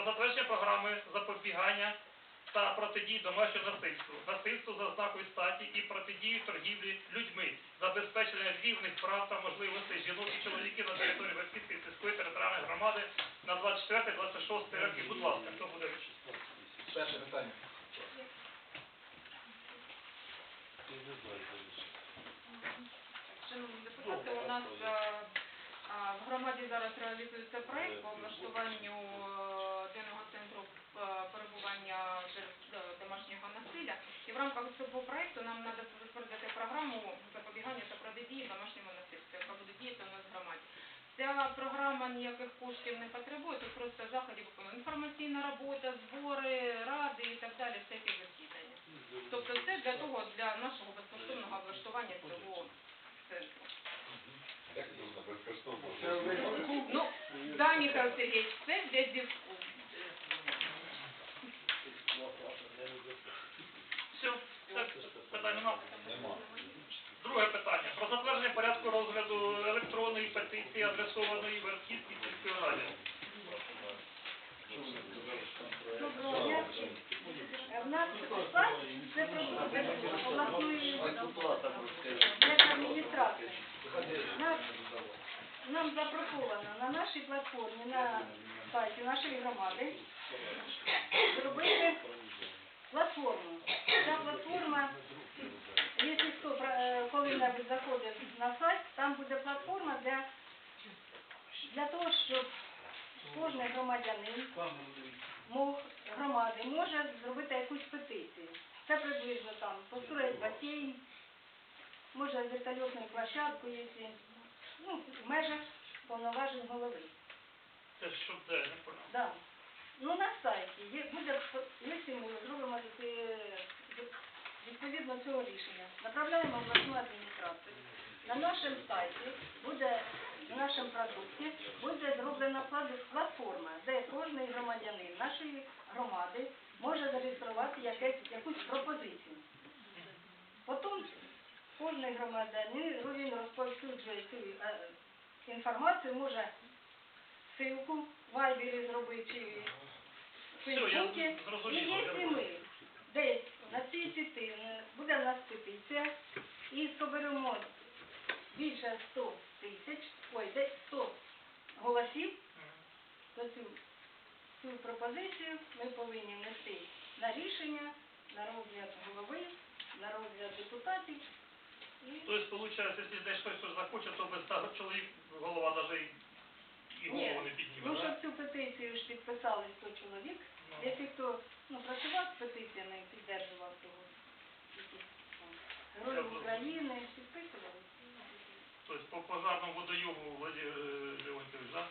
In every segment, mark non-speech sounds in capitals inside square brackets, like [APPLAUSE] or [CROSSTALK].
Про затвердження програми запобігання та протидії домашнього насильству, насильству за ознакою статі і протидії торгівлі людьми, забезпечення рівних прав та можливостей жінок і чоловіків на території Верхівської сільської територіальної громади на 24-26 роки. Будь ласка, хто буде вичислити? Перше питання. Шановні депутати, у нас е, в громаді зараз реалізується проект по облаштуванню е, денного центру е, перебування жертв е, домашнього насилля. І в рамках цього проекту нам треба затвердити програму запобігання та протидії домашньому насильству, яка буде діяти у нас в громаді. Ця програма ніяких коштів не потребує, тут просто заходів інформаційна робота, збори, ради і так далі, всякі засідання. Тобто це для того, для нашого безкоштовного облаштування цього центру. Ну, да, Михайло Сергійович, це для зв'язку. Все, так, питань нема. Друге питання. Про затвердження порядку розгляду електронної петиції, адресованої Верхівській сільської раді. Доброго В нас сайт – це продукт обласної адміністрації. Нам запропоновано на нашій платформі, на сайті нашої громади зробити платформу. Ця платформа, якщо хто е, коли-небудь заходить на сайт, там буде платформа для, для того, щоб кожен громадянин мов громади може зробити якусь петицію. Це приблизно там построїть басейн, може вертольотну площадку, якщо, ну, в межах повноважень голови. Це що де, не понял. Да. Ну, на сайті є, буде, по- якщо ми зробимо таке, відповідно цього рішення, направляємо в обласну адміністрацію. На нашому сайті буде, на нашому продукті буде зроблена платформа, де кожен громадянин нашої громади може зареєструвати якесь, якусь пропозицію. Потім кожен громадянин він розповсюджує цю е, інформацію, може ссылку в Вайбері зробити чи в Фейсбуці. І якщо ми десь на цій пети буде в нас петиція, і соберемо більше 100 тисяч, ой, десь 100 голосів, то цю, цю пропозицію ми повинні внести на рішення, на розгляд голови, на розгляд депутатів. І Тобто, виходить, якщо десь хтось щось захоче, то без того чоловік, голова навіть і голову не ну, щоб цю петицію ж підписали 100 чоловік, Ну. якщо хто ну, працював з петиціями, піддержував того, героїв України, підписували. Тобто по пожарному водойому Владимир е, да?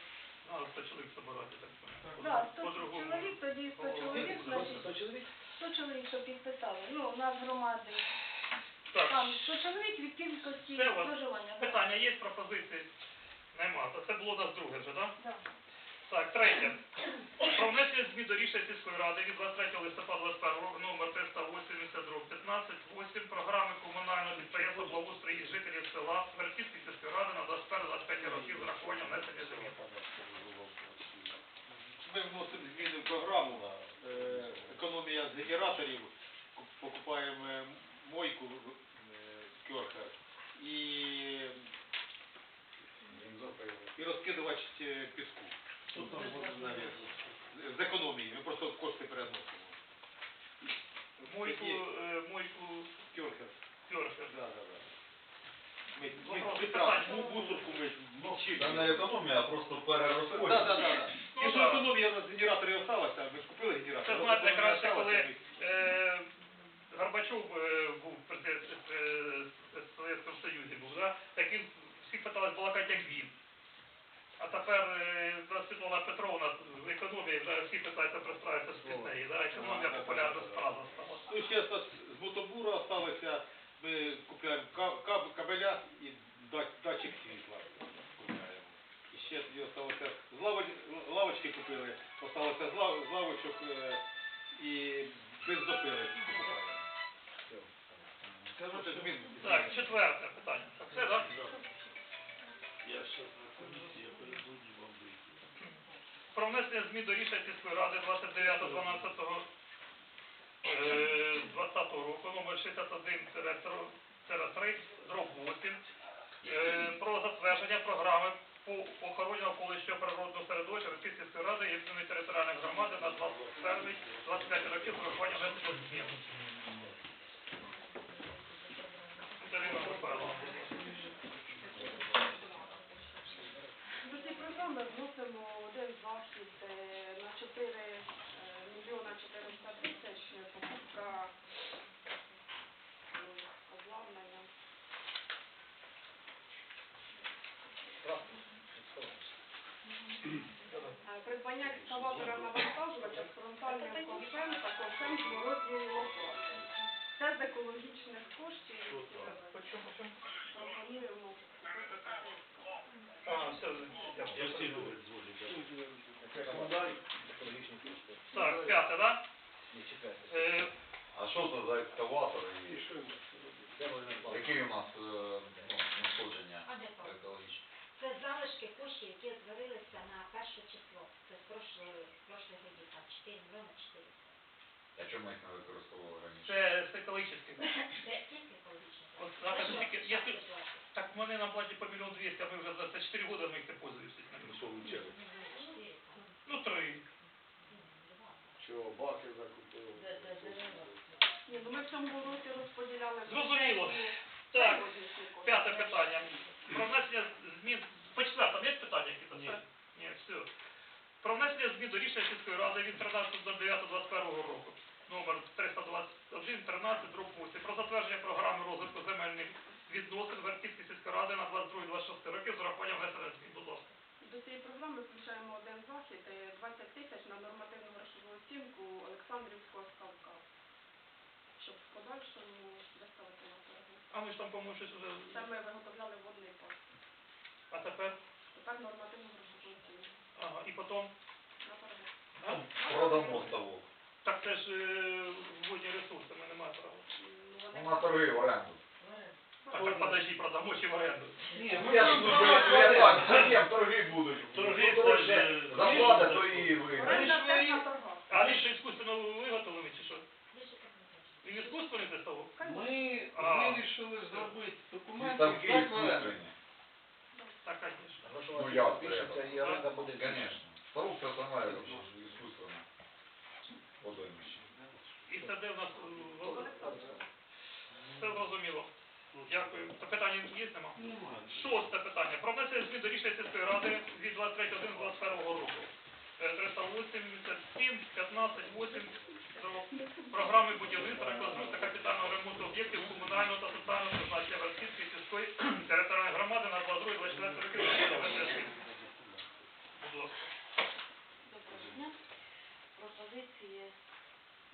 Надо 100 чоловік собирати, так понял. Так, 100 По-другому. чоловік, тоді 100 чоловік, значить, 100 чоловік? 100 чоловік, що підписали. Ну, у нас громади, Так, там 100 чоловік від кількості Це у вас проживання. да. питання є, пропозиції? Нема. То це було нас друге вже, так? Да. Так, третє. Про внесення змін до рішення сільської ради від 23 листопада 21 року номер 380 15 8 програми комунального підприємства благоустрою і жителів села Верхівської сільської ради на 21-25 років з урахуванням внесення змін. Ми вносимо зміни в програму. Е, Економія з генераторів. Покупаємо мойку е, Кьорхер і, і розкидувач е, піску. З- економії. Ми просто кошти переносимо. Мойку, мойку Кьорхер. Кьорхер. Да, да, да. Ми, ми, ми там му- мусорку ми економія, а просто перерозподіл. Да, да, да, да. Ну, Якщо да. економія з генераторів залишилася, ми ж купили генератор. Це знаєте, краще, коли е, Горбачов е, був Союзі був, да? так він всі питались балакати, як він. А тепер е, Світлана Петровна в економії вже всі питаються пристраїтися з неї. Да? Економія популярна справа стала. Ну, ще з мотобура залишилося, ми купляємо кабеля і датчик. І ще тоді залишилося, з лаво- лавочки купили, залишилося з лав- з лавочок е, і купуємо. Це вже. Так, четверте питання. Все, так? Я сейчас на комиссии, я перезвоню вам выйти. Про внесення змін до рішення сільської ради 29.12.20 20 року, номер 61-3, дроб 8, е, про затвердження програми по охороні навколишнього природного середовища Російської ради і єдиної територіальної громади на 21-25 років з урахуванням внесення змін. Дарина Михайловна. До цієї програми вносимо один захід е, на 4 е, мільйона 400 тисяч е, покупка м, обладнання. Е, Придбання екскаватора навантажувача з фронтальним ковшем та ковшем з лопатою. Це з екологічних коштів, пропонуємо. А, все, Я всі дякую. люблю. Так, п'яте, да? Е, А що це за екскаватор і які у нас е, ну, надходження екологічні? Залишки коштів, які зварилися на перше число. Це з прошлої, прошлої годі, там 4 мільйони 400. А чому їх не використовували раніше? це з. [LAUGHS] Це тільки екологічні. Що платять? так в мене на платі по мільйон двісті, а ми вже за це 4 роки ми їх не пользуємося. Знаю, чотири, там. Ну, три. Ну. Чого, баки закупили? Ні, ну ми в цьому році розподіляли Зрозуміло. Так, п'яте питання. Про внесення змін... По четвертому є питання якісь? Ні. Все? Ні, все. Про внесення змін до рішення сільської ради від 13 до 9 21 року. Номер 321, 13, дроб 8. Про затвердження програми розвитку земельних відносин Верхівської сільської ради на 22-26 роки з урахуванням внесення змін. Будь ласка. До цієї програми включаємо один захід, е, 20 тисяч на нормативну грошову оцінку Олександрівського ставка, щоб в подальшому виставити на торги. А ми ж там, по-моєму, щось вже... Це ми виготовляли водний парк. А тепер? Тепер нормативну грошову Ага, і потім... А? Продамо ставок. Так це ж е, водні ресурси, ми не маємо права. Ну, на торги в оренду. Так, так подожди, продамо чи в оренду. Ні, Ну я ж ну, я, я так, торги будуть? Торги Ну, це то ж, е, Заплата, то і виграє. Оренда теж на торгах. А вони що іскусственно виготовлені чи що? Він іскусственний для того? Ми А. вирішили зробити документи ставки так звісно. Треба? Пишеться і оренда буде. Конечно. Ставок це саме іскусственне. Водоймище. І це де в нас е, все зрозуміло. Дякую. То питання є нема? Немає. Шосте питання. Про внесення змін до рішення сільської ради від 23.1.21 року. Е, 387, 15, 8 програми будівництва, реконструкції капітального ремонту об'єктів комунального та соціального призначення Верхівської сільської [CLEARS THROAT] територіальної громади на 22-24 роки. Будь ласка. Доброго дня. Пропозиції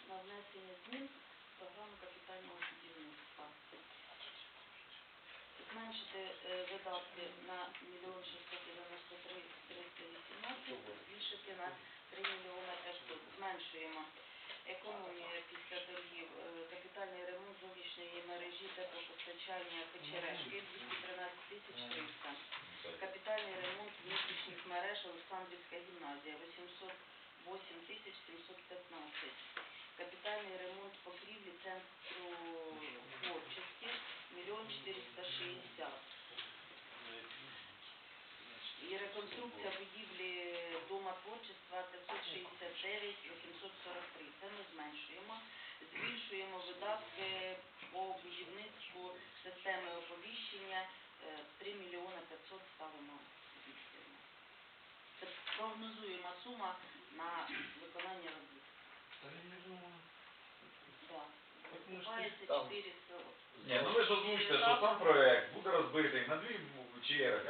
на внесення змін в програму капітального будівництва. Зменшити е, видатки на 1 693 318, збільшити на 3 мільйони 500. Зменшуємо економія після торгів, е, капітальний ремонт зовнішньої мережі теплопостачання Печерешки 213 тисяч 300. Капітальний ремонт внутрішніх мереж Олександрівська гімназія 808 тисяч 715. Капітальний ремонт покрівлі центру творчості 1 460. І реконструкція будівлі Дома творчества 569 843. Це ми зменшуємо. Збільшуємо видатки по будівництву системи оповіщення е, 3 мільйони 500 ставимо збільшуємо. Це прогнозуємо сума на виконання робіт. Так. мільйони ж Закупається там- 4 села. Ні, ну ви ж озвучте, що сам проект буде розбитий на дві черги.